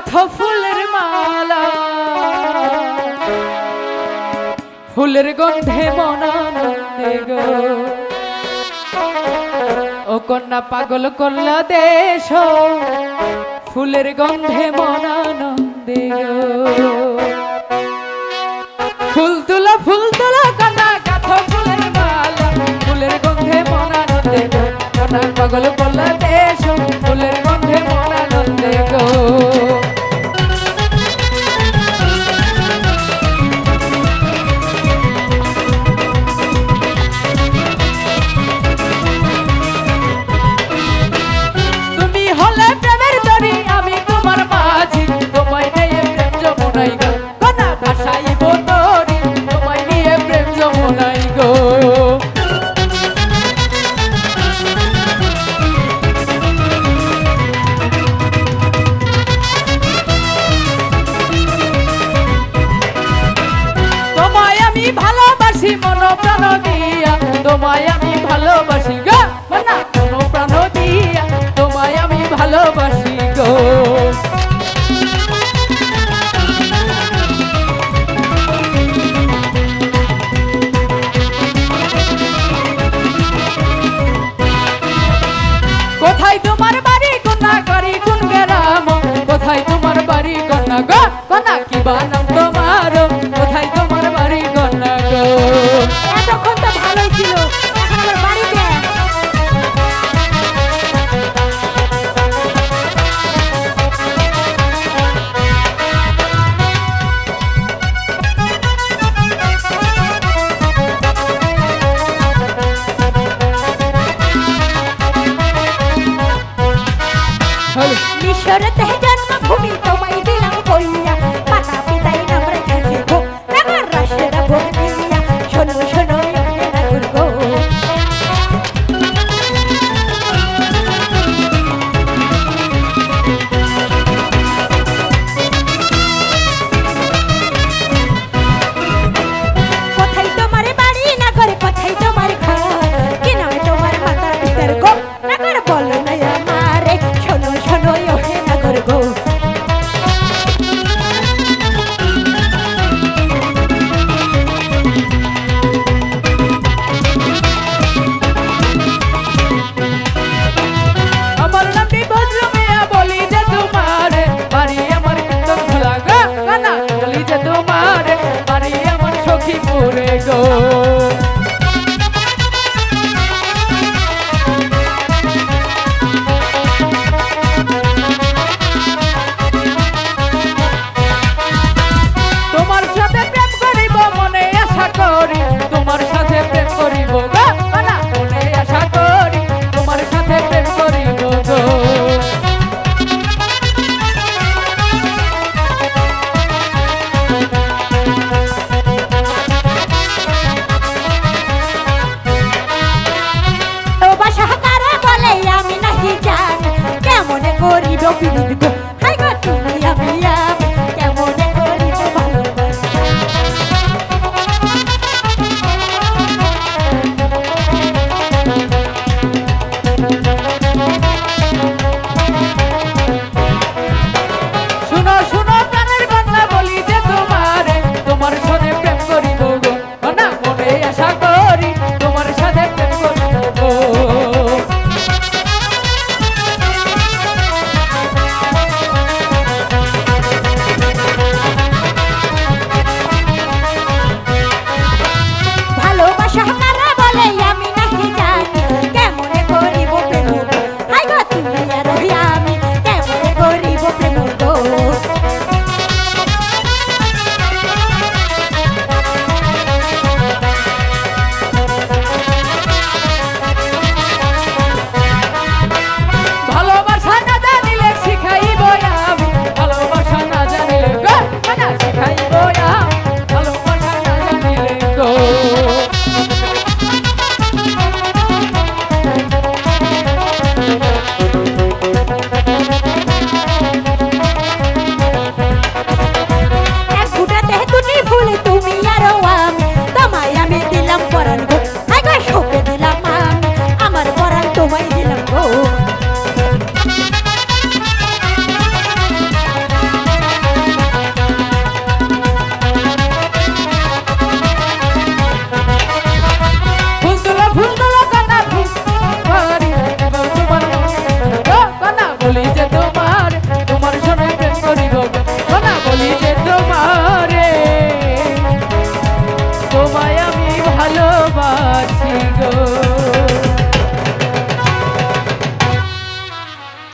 গাথ ফুলের মালা। ফুলের গন্ধে মনানন্দে গো। ও কন্যা পাগল করলা দেশ, ফুলের গন্ধে মনানন্দে গো। মন প্রাণ দিয়া, তোমায় আমি ভালোবাসি গো। না প্রাণ দিয়া, তোমায় আমি ভালোবাসি গো। কোথায় তোমার বাড়ি কন্যা করি কোথায় তোমার বাড়ি কন্যা গো? কন্যা, কি বানাম মিশরতে জন্মভূমি তোমার পড়ে গো। Ori, don't be the good.